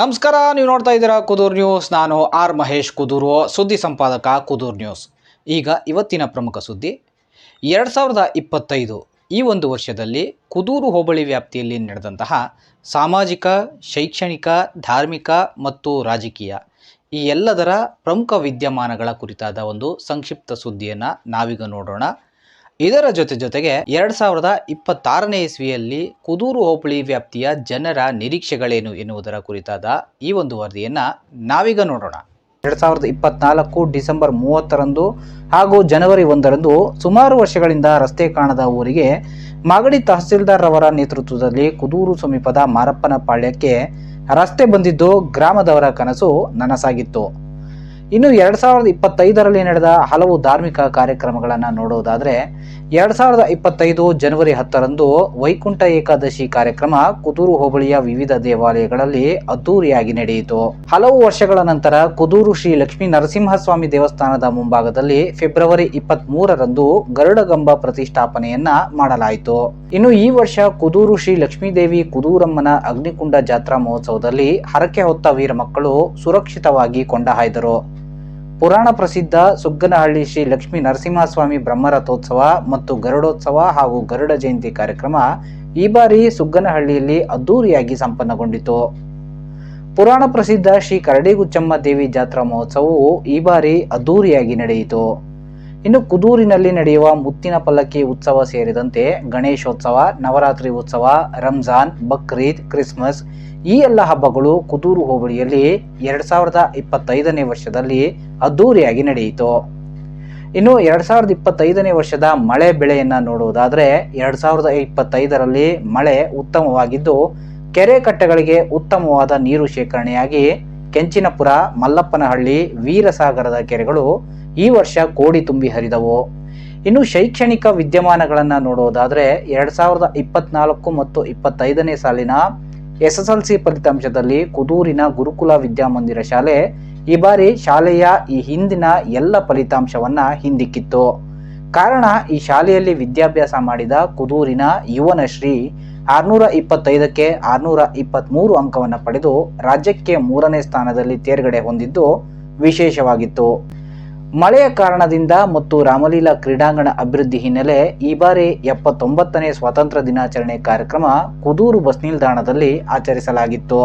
ನಮಸ್ಕಾರ, ನೀವು ನೋಡ್ತಾ ಇದ್ದೀರಾ ಕುದೂರ್ ನ್ಯೂಸ್. ನಾನು ಆರ್ ಮಹೇಶ್ ಕುದೂರು, ಸುದ್ದಿ ಸಂಪಾದಕ ಕುದೂರ್ ನ್ಯೂಸ್. ಈಗ ಇವತ್ತಿನ ಪ್ರಮುಖ ಸುದ್ದಿ. ಎರಡು ಸಾವಿರದ ಇಪ್ಪತ್ತೈದು, ಈ ಒಂದು ವರ್ಷದಲ್ಲಿ ಕುದೂರು ಹೋಬಳಿ ವ್ಯಾಪ್ತಿಯಲ್ಲಿ ನಡೆದಂತಹ ಸಾಮಾಜಿಕ, ಶೈಕ್ಷಣಿಕ, ಧಾರ್ಮಿಕ ಮತ್ತು ರಾಜಕೀಯ ಈ ಎಲ್ಲದರ ಪ್ರಮುಖ ವಿದ್ಯಮಾನಗಳ ಕುರಿತಾದ ಒಂದು ಸಂಕ್ಷಿಪ್ತ ಸುದ್ದಿಯನ್ನು ನಾವೀಗ ನೋಡೋಣ. ಇದರ ಜೊತೆ ಜೊತೆಗೆ ಎರಡ್ ಸಾವಿರದ ಇಪ್ಪತ್ತಾರನೇ ಇಸ್ವಿಯಲ್ಲಿ ಕುದೂರು ಹೋಬಳಿ ವ್ಯಾಪ್ತಿಯ ಜನರ ನಿರೀಕ್ಷೆಗಳೇನು ಎನ್ನುವುದರ ಕುರಿತಾದ ಈ ಒಂದು ವರದಿಯನ್ನು ನಾವೀಗ ನೋಡೋಣ. ಎರಡು ಸಾವಿರದ ಇಪ್ಪತ್ನಾಲ್ಕು ಡಿಸೆಂಬರ್ ಮೂವತ್ತರಂದು ಹಾಗೂ ಜನವರಿ ಒಂದರಂದು ಸುಮಾರು ವರ್ಷಗಳಿಂದ ರಸ್ತೆ ಕಾಣದ ಊರಿಗೆ ಮಾಗಡಿ ತಹಸೀಲ್ದಾರ್ ಅವರ ನೇತೃತ್ವದಲ್ಲಿ ಕುದೂರು ಸಮೀಪದ ಮಾರಪ್ಪನ ಪಾಳ್ಯಕ್ಕೆ ರಸ್ತೆ ಬಂದಿದ್ದು ಗ್ರಾಮದವರ ಕನಸು ನನಸಾಗಿತ್ತು. ಇನ್ನು ಎರಡು ಸಾವಿರದ ಇಪ್ಪತ್ತೈದರಲ್ಲಿ ನಡೆದ ಹಲವು ಧಾರ್ಮಿಕ ಕಾರ್ಯಕ್ರಮಗಳನ್ನು ನೋಡೋದಾದರೆ, ಎರಡು ಸಾವಿರದ ಇಪ್ಪತ್ತೈದು ಜನವರಿ ಹತ್ತರಂದು ವೈಕುಂಠ ಏಕಾದಶಿ ಕಾರ್ಯಕ್ರಮ ಕುದೂರು ಹೋಬಳಿಯ ವಿವಿಧ ದೇವಾಲಯಗಳಲ್ಲಿ ಅದ್ದೂರಿಯಾಗಿ ನಡೆಯಿತು. ಹಲವು ವರ್ಷಗಳ ನಂತರ ಕುದೂರು ಶ್ರೀ ಲಕ್ಷ್ಮೀ ನರಸಿಂಹಸ್ವಾಮಿ ದೇವಸ್ಥಾನದ ಮುಂಭಾಗದಲ್ಲಿ ಫೆಬ್ರವರಿ ಇಪ್ಪತ್ತ್ ಮೂರರಂದು ಗರುಡಗಂಬ ಪ್ರತಿಷ್ಠಾಪನೆಯನ್ನ ಮಾಡಲಾಯಿತು. ಇನ್ನು ಈ ವರ್ಷ ಕುದೂರು ಶ್ರೀ ಲಕ್ಷ್ಮೀದೇವಿ ಕುದೂರಮ್ಮನ ಅಗ್ನಿಕುಂಡ ಜಾತ್ರಾ ಮಹೋತ್ಸವದಲ್ಲಿ ಹರಕೆ ಹೊತ್ತ ವೀರ ಮಕ್ಕಳು ಸುರಕ್ಷಿತವಾಗಿ ಕೊಂಡಹಾಯ್ದರು ಪುರಾಣ ಪ್ರಸಿದ್ಧ ಸುಗ್ಗನಹಳ್ಳಿ ಶ್ರೀ ಲಕ್ಷ್ಮೀ ನರಸಿಂಹಸ್ವಾಮಿ ಬ್ರಹ್ಮರಥೋತ್ಸವ ಮತ್ತು ಗರುಡೋತ್ಸವ ಹಾಗೂ ಗರುಡ ಜಯಂತಿ ಕಾರ್ಯಕ್ರಮ ಈ ಬಾರಿ ಸುಗ್ಗನಹಳ್ಳಿಯಲ್ಲಿ ಅದ್ದೂರಿಯಾಗಿ ಸಂಪನ್ನಗೊಂಡಿತು. ಪುರಾಣ ಪ್ರಸಿದ್ಧ ಶ್ರೀ ಕರಡಿಗುಚ್ಚಮ್ಮ ದೇವಿ ಜಾತ್ರಾ ಮಹೋತ್ಸವವು ಈ ಬಾರಿ ಅದ್ದೂರಿಯಾಗಿ ನಡೆಯಿತು. ಇನ್ನು ಕುದೂರಿನಲ್ಲಿ ನಡೆಯುವ ಮುತ್ತಿನ ಪಲ್ಲಕ್ಕಿ ಉತ್ಸವ ಸೇರಿದಂತೆ ಗಣೇಶೋತ್ಸವ, ನವರಾತ್ರಿ ಉತ್ಸವ, ರಂಜಾನ್, ಬಕ್ರೀದ್, ಕ್ರಿಸ್ಮಸ್ ಈ ಎಲ್ಲ ಹಬ್ಬಗಳು ಕುದೂರು ಹೋಬಳಿಯಲ್ಲಿ ಎರಡ್ ಸಾವಿರದ ಇಪ್ಪತ್ತೈದನೇ ವರ್ಷದಲ್ಲಿ ಅದ್ದೂರಿಯಾಗಿ ನಡೆಯಿತು. ಇನ್ನು ಎರಡ್ ಸಾವಿರದ ಇಪ್ಪತ್ತೈದನೇ ವರ್ಷದ ಮಳೆ ಬೆಳೆಯನ್ನ ನೋಡುವುದಾದ್ರೆ ಎರಡ್ ಸಾವಿರದ ಇಪ್ಪತ್ತೈದರಲ್ಲಿ ಮಳೆ ಉತ್ತಮವಾಗಿದ್ದು, ಕೆರೆ ಕಟ್ಟೆಗಳಿಗೆ ಉತ್ತಮವಾದ ನೀರು ಶೇಖರಣೆಯಾಗಿ ಕೆಂಚಿನಪುರ, ಮಲ್ಲಪ್ಪನಹಳ್ಳಿ, ವೀರಸಾಗರದ ಕೆರೆಗಳು ಈ ವರ್ಷ ಕೋಡಿ ತುಂಬಿ ಹರಿದವು. ಇನ್ನು ಶೈಕ್ಷಣಿಕ ವಿದ್ಯಮಾನಗಳನ್ನು ನೋಡೋದಾದರೆ ಎರಡು ಸಾವಿರದ ಇಪ್ಪತ್ನಾಲ್ಕು ಮತ್ತು ಇಪ್ಪತ್ತೈದನೇ ಸಾಲಿನ ಎಸ್ ಎಸ್ ಎಲ್ ಸಿ ಫಲಿತಾಂಶದಲ್ಲಿ ಕುದೂರಿನ ಗುರುಕುಲ ವಿದ್ಯಾಮಂದಿರ ಶಾಲೆ ಈ ಬಾರಿ ಶಾಲೆಯ ಈ ಹಿಂದಿನ ಎಲ್ಲ ಫಲಿತಾಂಶವನ್ನು ಹಿಂದಿಕ್ಕಿತ್ತು. ಕಾರಣ ಈ ಶಾಲೆಯಲ್ಲಿ ವಿದ್ಯಾಭ್ಯಾಸ ಮಾಡಿದ ಕುದೂರಿನ ಯುವನಶ್ರೀ ಆರುನೂರ ಇಪ್ಪತ್ತೈದಕ್ಕೆ ಆರುನೂರ ಇಪ್ಪತ್ತ್ಮೂರು ಅಂಕವನ್ನು ಪಡೆದು ರಾಜ್ಯಕ್ಕೆ ಮೂರನೇ ಸ್ಥಾನದಲ್ಲಿ ತೇರ್ಗಡೆ ಹೊಂದಿದ್ದು ವಿಶೇಷವಾಗಿತ್ತು. ಮಳೆಯ ಕಾರಣದಿಂದ ಮತ್ತು ರಾಮಲೀಲಾ ಕ್ರೀಡಾಂಗಣ ಅಭಿವೃದ್ಧಿ ಹಿನ್ನೆಲೆ ಈ ಬಾರಿ ಎಪ್ಪತ್ತೊಂಬತ್ತನೇ ಸ್ವಾತಂತ್ರ್ಯ ದಿನಾಚರಣೆ ಕಾರ್ಯಕ್ರಮ ಕುದೂರು ಬಸ್ ನಿಲ್ದಾಣದಲ್ಲಿ ಆಚರಿಸಲಾಗಿತ್ತು.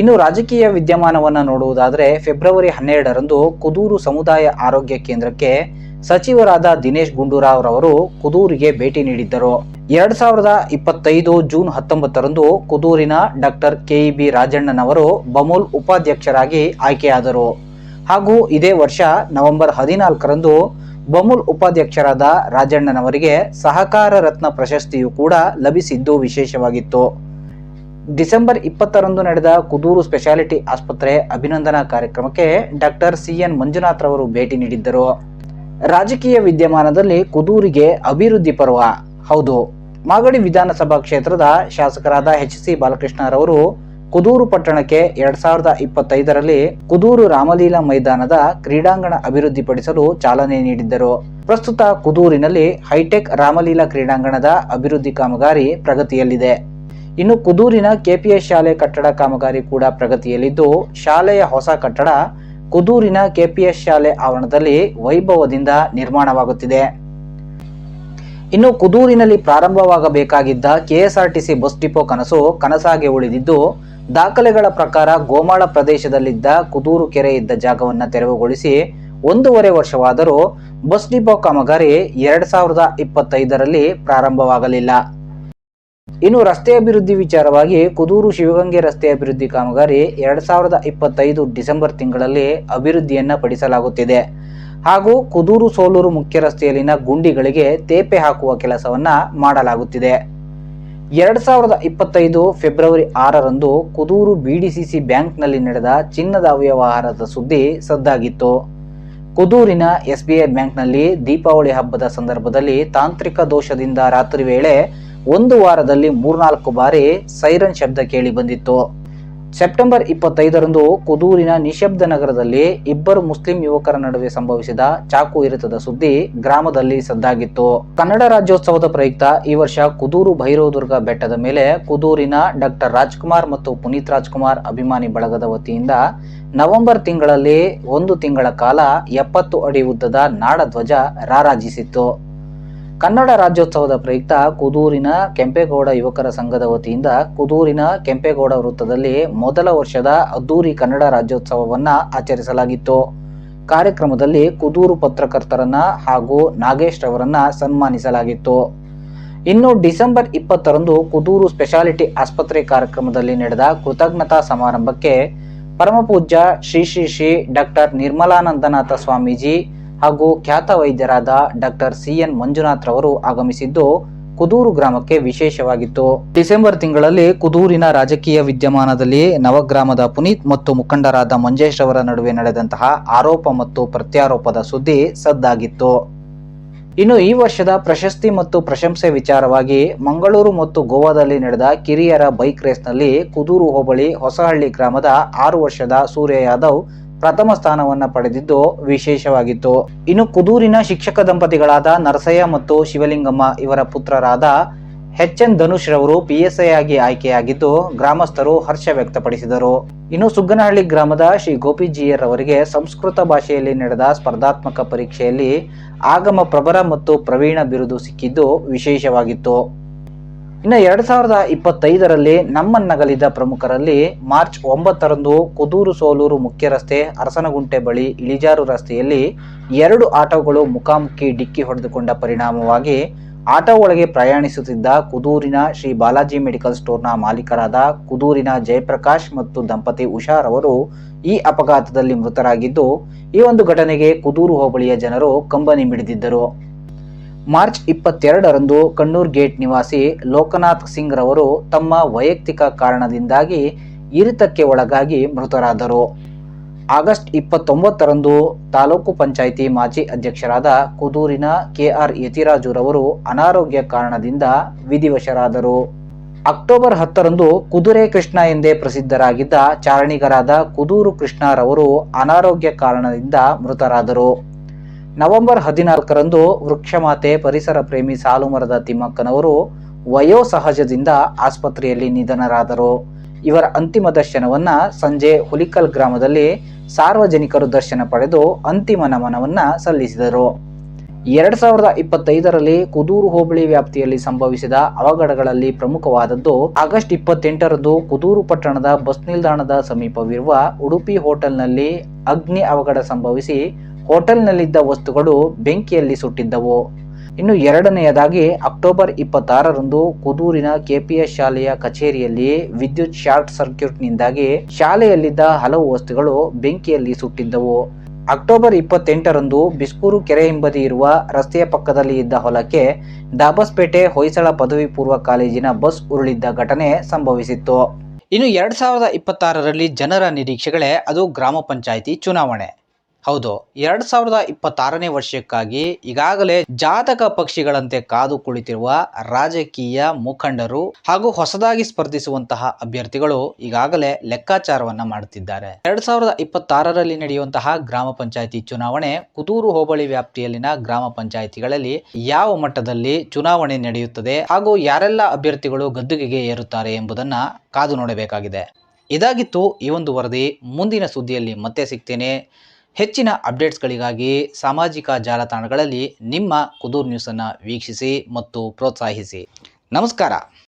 ಇನ್ನು ರಾಜಕೀಯ ವಿದ್ಯಮಾನವನ್ನು ನೋಡುವುದಾದರೆ ಫೆಬ್ರವರಿ ಹನ್ನೆರಡರಂದು ಕುದೂರು ಸಮುದಾಯ ಆರೋಗ್ಯ ಕೇಂದ್ರಕ್ಕೆ ಸಚಿವರಾದ ದಿನೇಶ್ ಗುಂಡೂರಾವ್ ರವರು ಕುದೂರಿಗೆ ಭೇಟಿ ನೀಡಿದ್ದರು. ಎರಡ್ ಸಾವಿರದ ಇಪ್ಪತ್ತೈದು ಜೂನ್ ಹತ್ತೊಂಬತ್ತರಂದು ಕುದೂರಿನ ಡಾಕ್ಟರ್ ಕೆಇಬಿ ರಾಜಣ್ಣನವರು ಬಮೂಲ್ ಉಪಾಧ್ಯಕ್ಷರಾಗಿ ಆಯ್ಕೆಯಾದರು. ಹಾಗೂ ಇದೇ ವರ್ಷ ನವೆಂಬರ್ ಹದಿನಾಲ್ಕರಂದು ಬಮುಲ್ ಉಪಾಧ್ಯಕ್ಷರಾದ ರಾಜಣ್ಣನವರಿಗೆ ಸಹಕಾರ ರತ್ನ ಪ್ರಶಸ್ತಿಯು ಕೂಡ ಲಭಿಸಿದ್ದು ವಿಶೇಷವಾಗಿತ್ತು. ಡಿಸೆಂಬರ್ ಇಪ್ಪತ್ತರಂದು ನಡೆದ ಕುದೂರು ಸ್ಪೆಷಾಲಿಟಿ ಆಸ್ಪತ್ರೆ ಅಭಿನಂದನಾ ಕಾರ್ಯಕ್ರಮಕ್ಕೆ ಡಾಕ್ಟರ್ ಸಿ ಎನ್ ಮಂಜುನಾಥ್ ರವರು ಭೇಟಿ ನೀಡಿದ್ದರು. ರಾಜಕೀಯ ವಿದ್ಯಮಾನದಲ್ಲಿ ಕುದೂರಿಗೆ ಅಭಿವೃದ್ಧಿ ಪರ್ವ. ಹೌದು, ಮಾಗಡಿ ವಿಧಾನಸಭಾ ಕ್ಷೇತ್ರದ ಶಾಸಕರಾದ ಎಚ್ ಸಿ ಬಾಲಕೃಷ್ಣರವರು ಕುದೂರು ಪಟ್ಟಣಕ್ಕೆ ಎರಡ್ ಸಾವಿರದ ಇಪ್ಪತ್ತೈದರಲ್ಲಿ ಕುದೂರು ರಾಮಲೀಲಾ ಮೈದಾನದ ಕ್ರೀಡಾಂಗಣ ಅಭಿವೃದ್ಧಿಪಡಿಸಲು ಚಾಲನೆ ನೀಡಿದ್ದರು. ಪ್ರಸ್ತುತ ಕುದೂರಿನಲ್ಲಿ ಹೈಟೆಕ್ ರಾಮಲೀಲಾ ಕ್ರೀಡಾಂಗಣದ ಅಭಿವೃದ್ಧಿ ಕಾಮಗಾರಿ ಪ್ರಗತಿಯಲ್ಲಿದೆ. ಇನ್ನು ಕುದೂರಿನ ಕೆಪಿಎಸ್ ಶಾಲೆ ಕಟ್ಟಡ ಕಾಮಗಾರಿ ಕೂಡ ಪ್ರಗತಿಯಲ್ಲಿದ್ದು, ಶಾಲೆಯ ಹೊಸ ಕಟ್ಟಡ ಕುದೂರಿನ ಕೆಪಿಎಸ್ ಶಾಲೆ ಆವರಣದಲ್ಲಿ ವೈಭವದಿಂದ ನಿರ್ಮಾಣವಾಗುತ್ತಿದೆ. ಇನ್ನು ಕುದೂರಿನಲ್ಲಿ ಪ್ರಾರಂಭವಾಗಬೇಕಾಗಿದ್ದ ಕೆಎಸ್ಆರ್ಟಿಸಿ ಬಸ್ ಡಿಪೋ ಕನಸು ಕನಸಾಗಿ ಉಳಿದಿದ್ದು ದಾಖಲೆಗಳ ಪ್ರಕಾರ ಗೋಮಾಳ ಪ್ರದೇಶದಲ್ಲಿದ್ದ ಕುದೂರು ಕೆರೆ ಇದ್ದ ಜಾಗವನ್ನು ತೆರವುಗೊಳಿಸಿ ಒಂದೂವರೆ ವರ್ಷವಾದರೂ ಬಸ್ ಡಿಪೋ ಕಾಮಗಾರಿ ಎರಡ್ ಸಾವಿರದ ಇಪ್ಪತ್ತೈದರಲ್ಲಿ ಪ್ರಾರಂಭವಾಗಲಿಲ್ಲ. ಇನ್ನು ರಸ್ತೆ ಅಭಿವೃದ್ಧಿ ವಿಚಾರವಾಗಿ ಕುದೂರು ಶಿವಗಂಗೆ ರಸ್ತೆ ಅಭಿವೃದ್ಧಿ ಕಾಮಗಾರಿ ಎರಡ್ ಸಾವಿರದ ಇಪ್ಪತ್ತೈದು ಡಿಸೆಂಬರ್ ತಿಂಗಳಲ್ಲಿ ಅಭಿವೃದ್ಧಿಯನ್ನ ಪಡಿಸಲಾಗುತ್ತಿದೆ. ಹಾಗೂ ಕುದೂರು ಸೋಲೂರು ಮುಖ್ಯ ರಸ್ತೆಯಲ್ಲಿನ ಗುಂಡಿಗಳಿಗೆ ತೇಪೆ ಹಾಕುವ ಕೆಲಸವನ್ನ ಮಾಡಲಾಗುತ್ತಿದೆ. ಎರಡ್ ಸಾವಿರದ ಇಪ್ಪತ್ತೈದು ಫೆಬ್ರವರಿ ಆರರಂದು ಕುದೂರು ಬಿಡಿಸಿಸಿ ಬ್ಯಾಂಕ್ನಲ್ಲಿ ನಡೆದ ಚಿನ್ನದ ಅವ್ಯವಹಾರದ ಸುದ್ದಿ ಸದ್ದಾಗಿತ್ತು. ಕುದೂರಿನ ಎಸ್ಬಿಐ ಬ್ಯಾಂಕ್ನಲ್ಲಿ ದೀಪಾವಳಿ ಹಬ್ಬದ ಸಂದರ್ಭದಲ್ಲಿ ತಾಂತ್ರಿಕ ದೋಷದಿಂದ ರಾತ್ರಿ ವೇಳೆ ಒಂದು ವಾರದಲ್ಲಿ ಮೂರ್ನಾಲ್ಕು ಬಾರಿ ಸೈರನ್ ಶಬ್ದ ಕೇಳಿ ಬಂದಿತ್ತು. ಸೆಪ್ಟೆಂಬರ್ ಇಪ್ಪತ್ತೈದರಂದು ಕುದೂರಿನ ನಿಶಬ್ದ ನಗರದಲ್ಲಿ ಇಬ್ಬರು ಮುಸ್ಲಿಂ ಯುವಕರ ನಡುವೆ ಸಂಭವಿಸಿದ ಚಾಕು ಇರಿತದ ಸುದ್ದಿ ಗ್ರಾಮದಲ್ಲಿ ಸದ್ದಾಗಿತ್ತು. ಕನ್ನಡ ರಾಜ್ಯೋತ್ಸವದ ಪ್ರಯುಕ್ತ ಈ ವರ್ಷ ಕುದೂರು ಭೈರವದುರ್ಗ ಬೆಟ್ಟದ ಮೇಲೆ ಕುದೂರಿನ ಡಾಕ್ಟರ್ ರಾಜ್ಕುಮಾರ್ ಮತ್ತು ಪುನೀತ್ ರಾಜ್ಕುಮಾರ್ ಅಭಿಮಾನಿ ಬಳಗದ ವತಿಯಿಂದ ನವೆಂಬರ್ ತಿಂಗಳಲ್ಲಿ ಒಂದು ತಿಂಗಳ ಕಾಲ ಎಪ್ಪತ್ತು ಅಡಿ ಉದ್ದದ ನಾಡಧ್ವಜ ರಾರಾಜಿಸಿತ್ತು. ಕನ್ನಡ ರಾಜ್ಯೋತ್ಸವದ ಪ್ರಯುಕ್ತ ಕುದೂರಿನ ಕೆಂಪೇಗೌಡ ಯುವಕರ ಸಂಘದ ವತಿಯಿಂದ ಕುದೂರಿನ ಕೆಂಪೇಗೌಡ ವೃತ್ತದಲ್ಲಿ ಮೊದಲ ವರ್ಷದ ಅದ್ದೂರಿ ಕನ್ನಡ ರಾಜ್ಯೋತ್ಸವವನ್ನ ಆಚರಿಸಲಾಗಿತ್ತು. ಕಾರ್ಯಕ್ರಮದಲ್ಲಿ ಕುದೂರು ಪತ್ರಕರ್ತರನ್ನ ಹಾಗೂ ನಾಗೇಶ್ ರವರನ್ನ ಸನ್ಮಾನಿಸಲಾಗಿತ್ತು. ಇನ್ನು ಡಿಸೆಂಬರ್ ಇಪ್ಪತ್ತರಂದು ಕುದೂರು ಸ್ಪೆಷಾಲಿಟಿ ಆಸ್ಪತ್ರೆ ಕಾರ್ಯಕ್ರಮದಲ್ಲಿ ನಡೆದ ಕೃತಜ್ಞತಾ ಸಮಾರಂಭಕ್ಕೆ ಪರಮಪೂಜ್ಯ ಶ್ರೀ ಶ್ರೀ ಶ್ರೀ ಡಾಕ್ಟರ್ ನಿರ್ಮಲಾನಂದನಾಥ ಸ್ವಾಮೀಜಿ ಹಾಗೂ ಖ್ಯಾತ ವೈದ್ಯರಾದ ಡಾಕ್ಟರ್ ಸಿ ಎನ್ ಮಂಜುನಾಥ್ ರವರು ಆಗಮಿಸಿದ್ದು ಕುದೂರು ಗ್ರಾಮಕ್ಕೆ ವಿಶೇಷವಾಗಿತ್ತು. ಡಿಸೆಂಬರ್ ತಿಂಗಳಲ್ಲಿ ಕುದೂರಿನ ರಾಜಕೀಯ ವಿದ್ಯಮಾನದಲ್ಲಿ ನವಗ್ರಾಮದ ಪುನೀತ್ ಮತ್ತು ಮುಖಂಡರಾದ ಮಂಜೇಶ್ ಅವರ ನಡುವೆ ನಡೆದಂತಹ ಆರೋಪ ಮತ್ತು ಪ್ರತ್ಯಾರೋಪದ ಸುದ್ದಿ ಸದ್ದಾಗಿತ್ತು. ಇನ್ನು ಈ ವರ್ಷದ ಪ್ರಶಸ್ತಿ ಮತ್ತು ಪ್ರಶಂಸೆ ವಿಚಾರವಾಗಿ ಮಂಗಳೂರು ಮತ್ತು ಗೋವಾದಲ್ಲಿ ನಡೆದ ಕಿರಿಯರ ಬೈಕ್ ರೇಸ್ನಲ್ಲಿ ಕುದೂರು ಹೋಬಳಿ ಹೊಸಹಳ್ಳಿ ಗ್ರಾಮದ ಆರು ವರ್ಷದ ಸೂರ್ಯ ಯಾದವ್ ಪ್ರಥಮ ಸ್ಥಾನವನ್ನ ಪಡೆದಿದ್ದು ವಿಶೇಷವಾಗಿತ್ತು. ಇನ್ನು ಕುದೂರಿನ ಶಿಕ್ಷಕ ದಂಪತಿಗಳಾದ ನರಸಯ್ಯ ಮತ್ತು ಶಿವಲಿಂಗಮ್ಮ ಇವರ ಪುತ್ರರಾದ ಎಚ್ ಎನ್ ಧನುಷ್ ರವರು ಪಿಎಸ್ಐ ಆಗಿ ಆಯ್ಕೆಯಾಗಿದ್ದು ಗ್ರಾಮಸ್ಥರು ಹರ್ಷ ವ್ಯಕ್ತಪಡಿಸಿದರು. ಇನ್ನು ಸುಗ್ಗನಹಳ್ಳಿ ಗ್ರಾಮದ ಶ್ರೀ ಗೋಪಿಜಿಯರ್ ಅವರಿಗೆ ಸಂಸ್ಕೃತ ಭಾಷೆಯಲ್ಲಿ ನಡೆದ ಸ್ಪರ್ಧಾತ್ಮಕ ಪರೀಕ್ಷೆಯಲ್ಲಿ ಆಗಮ ಪ್ರಭರ ಮತ್ತು ಪ್ರವೀಣ ಬಿರುದು ಸಿಕ್ಕಿದ್ದು ವಿಶೇಷವಾಗಿತ್ತು. ಇನ್ನು ಎರಡ್ ಸಾವಿರದ ಇಪ್ಪತ್ತೈದರಲ್ಲಿ ನಮ್ಮನ್ನಗಲಿದ ಪ್ರಮುಖರಲ್ಲಿ ಮಾರ್ಚ್ ಒಂಬತ್ತರಂದು ಕುದೂರು ಸೋಲೂರು ಮುಖ್ಯ ರಸ್ತೆ ಅರಸನಗುಂಟೆ ಬಳಿ ಇಳಿಜಾರು ರಸ್ತೆಯಲ್ಲಿ ಎರಡು ಆಟೋಗಳು ಮುಖಾಮುಖಿ ಡಿಕ್ಕಿ ಹೊಡೆದುಕೊಂಡ ಪರಿಣಾಮವಾಗಿ ಆಟೋ ಒಳಗೆ ಪ್ರಯಾಣಿಸುತ್ತಿದ್ದ ಕುದೂರಿನ ಶ್ರೀ ಬಾಲಾಜಿ ಮೆಡಿಕಲ್ ಸ್ಟೋರ್ನ ಮಾಲೀಕರಾದ ಕುದೂರಿನ ಜಯಪ್ರಕಾಶ್ ಮತ್ತು ದಂಪತಿ ಉಷಾರ್ ಅವರು ಈ ಅಪಘಾತದಲ್ಲಿ ಮೃತರಾಗಿದ್ದು, ಈ ಒಂದು ಘಟನೆಗೆ ಕುದೂರು ಹೋಬಳಿಯ ಜನರು ಕಂಬನಿ ಮಿಡಿದಿದ್ದರು. ಮಾರ್ಚ್ ಇಪ್ಪತ್ತೆರಡರಂದು ಕಣ್ಣೂರ್ ಗೇಟ್ ನಿವಾಸಿ ಲೋಕನಾಥ್ ಸಿಂಗ್ ರವರು ತಮ್ಮ ವೈಯಕ್ತಿಕ ಕಾರಣದಿಂದಾಗಿ ಇರಿತಕ್ಕೆ ಒಳಗಾಗಿ ಮೃತರಾದರು. ಆಗಸ್ಟ್ ಇಪ್ಪತ್ತೊಂಬತ್ತರಂದು ತಾಲೂಕು ಪಂಚಾಯಿತಿ ಮಾಜಿ ಅಧ್ಯಕ್ಷರಾದ ಕುದೂರಿನ ಕೆಆರ್ ಯತಿರಾಜುರವರು ಅನಾರೋಗ್ಯ ಕಾರಣದಿಂದ ವಿಧಿವಶರಾದರು. ಅಕ್ಟೋಬರ್ ಹತ್ತರಂದು ಕುದುರೆ ಕೃಷ್ಣ ಎಂದೇ ಪ್ರಸಿದ್ಧರಾಗಿದ್ದ ಚಾರಣಿಗರಾದ ಕುದೂರು ಕೃಷ್ಣರವರು ಅನಾರೋಗ್ಯ ಕಾರಣದಿಂದ ಮೃತರಾದರು. ನವೆಂಬರ್ ಹದಿನಾಲ್ಕರಂದು ವೃಕ್ಷಮಾತೆ ಪರಿಸರ ಪ್ರೇಮಿ ಸಾಲುಮರದ ತಿಮ್ಮಕ್ಕನವರು ವಯೋಸಹಜದಿಂದ ಆಸ್ಪತ್ರೆಯಲ್ಲಿ ನಿಧನರಾದರು. ಇವರ ಅಂತಿಮ ದರ್ಶನವನ್ನ ಸಂಜೆ ಹುಲಿಕಲ್ ಗ್ರಾಮದಲ್ಲಿ ಸಾರ್ವಜನಿಕರು ದರ್ಶನ ಪಡೆದು ಅಂತಿಮ ನಮನವನ್ನ ಸಲ್ಲಿಸಿದರು. ಎರಡ್ ಸಾವಿರದ ಇಪ್ಪತ್ತೈದರಲ್ಲಿ ಕುದೂರು ಹೋಬಳಿ ವ್ಯಾಪ್ತಿಯಲ್ಲಿ ಸಂಭವಿಸಿದ ಅವಘಡಗಳಲ್ಲಿ ಪ್ರಮುಖವಾದದ್ದು, ಆಗಸ್ಟ್ ಇಪ್ಪತ್ತೆಂಟರಂದು ಕುದೂರು ಪಟ್ಟಣದ ಬಸ್ ನಿಲ್ದಾಣದ ಸಮೀಪವಿರುವ ಉಡುಪಿ ಹೋಟೆಲ್ನಲ್ಲಿ ಅಗ್ನಿ ಅವಘಡ ಸಂಭವಿಸಿ ಹೋಟೆಲ್ನಲ್ಲಿದ್ದ ವಸ್ತುಗಳು ಬೆಂಕಿಯಲ್ಲಿ ಸುಟ್ಟಿದ್ದವು. ಇನ್ನು ಎರಡನೆಯದಾಗಿ, ಅಕ್ಟೋಬರ್ ಇಪ್ಪತ್ತಾರರಂದು ಕುದೂರಿನ ಕೆಪಿಎಸ್ ಶಾಲೆಯ ಕಚೇರಿಯಲ್ಲಿ ವಿದ್ಯುತ್ ಶಾರ್ಟ್ ಸರ್ಕ್ಯೂಟ್ನಿಂದಾಗಿ ಶಾಲೆಯಲ್ಲಿದ್ದ ಹಲವು ವಸ್ತುಗಳು ಬೆಂಕಿಯಲ್ಲಿ ಸುಟ್ಟಿದ್ದವು. ಅಕ್ಟೋಬರ್ ಇಪ್ಪತ್ತೆಂಟರಂದು ಬಿಸ್ಕೂರು ಕೆರೆ ಹಿಂಬದಿ ಇರುವ ರಸ್ತೆಯ ಪಕ್ಕದಲ್ಲಿ ಇದ್ದ ಹೊಲಕ್ಕೆ ದಾಬಸ್ಪೇಟೆ ಹೊಯ್ಸಳ ಪದವಿ ಪೂರ್ವ ಕಾಲೇಜಿನ ಬಸ್ ಉರುಳಿದ್ದ ಘಟನೆ ಸಂಭವಿಸಿತ್ತು. ಇನ್ನು ಎರಡ್ ಸಾವಿರದ ಇಪ್ಪತ್ತಾರರಲ್ಲಿ ಜನರ ನಿರೀಕ್ಷೆಗಳೇ, ಅದು ಗ್ರಾಮ ಪಂಚಾಯಿತಿ ಚುನಾವಣೆ. ಹೌದು, ಎರಡ್ ಸಾವಿರದ ಇಪ್ಪತ್ತಾರನೇ ವರ್ಷಕ್ಕಾಗಿ ಈಗಾಗಲೇ ಜಾತಕ ಪಕ್ಷಿಗಳಂತೆ ಕಾದು ಕುಳಿತಿರುವ ರಾಜಕೀಯ ಮುಖಂಡರು ಹಾಗೂ ಹೊಸದಾಗಿ ಸ್ಪರ್ಧಿಸುವಂತಹ ಅಭ್ಯರ್ಥಿಗಳು ಈಗಾಗಲೇ ಲೆಕ್ಕಾಚಾರವನ್ನ ಮಾಡುತ್ತಿದ್ದಾರೆ. ಎರಡ್ ಸಾವಿರದ ಇಪ್ಪತ್ತಾರರಲ್ಲಿ ನಡೆಯುವಂತಹ ಗ್ರಾಮ ಪಂಚಾಯಿತಿ ಚುನಾವಣೆ ಕುದೂರು ಹೋಬಳಿ ವ್ಯಾಪ್ತಿಯಲ್ಲಿನ ಗ್ರಾಮ ಪಂಚಾಯಿತಿಗಳಲ್ಲಿ ಯಾವ ಮಟ್ಟದಲ್ಲಿ ಚುನಾವಣೆ ನಡೆಯುತ್ತದೆ ಹಾಗೂ ಯಾರೆಲ್ಲ ಅಭ್ಯರ್ಥಿಗಳು ಗದ್ದುಗೆಗೆ ಏರುತ್ತಾರೆ ಎಂಬುದನ್ನ ಕಾದು ನೋಡಬೇಕಾಗಿದೆ. ಇದಾಗಿತ್ತು ಈ ಒಂದು ವರದಿ. ಮುಂದಿನ ಸುದ್ದಿಯಲ್ಲಿ ಮತ್ತೆ ಸಿಗ್ತೇನೆ. ಹೆಚ್ಚಿನ ಅಪ್ಡೇಟ್ಸ್ಗಳಿಗಾಗಿ ಸಾಮಾಜಿಕ ಜಾಲತಾಣಗಳಲ್ಲಿ ನಿಮ್ಮ ಕುದೂರ್ ನ್ಯೂಸನ್ನು ವೀಕ್ಷಿಸಿ ಮತ್ತು ಪ್ರೋತ್ಸಾಹಿಸಿ. ನಮಸ್ಕಾರ.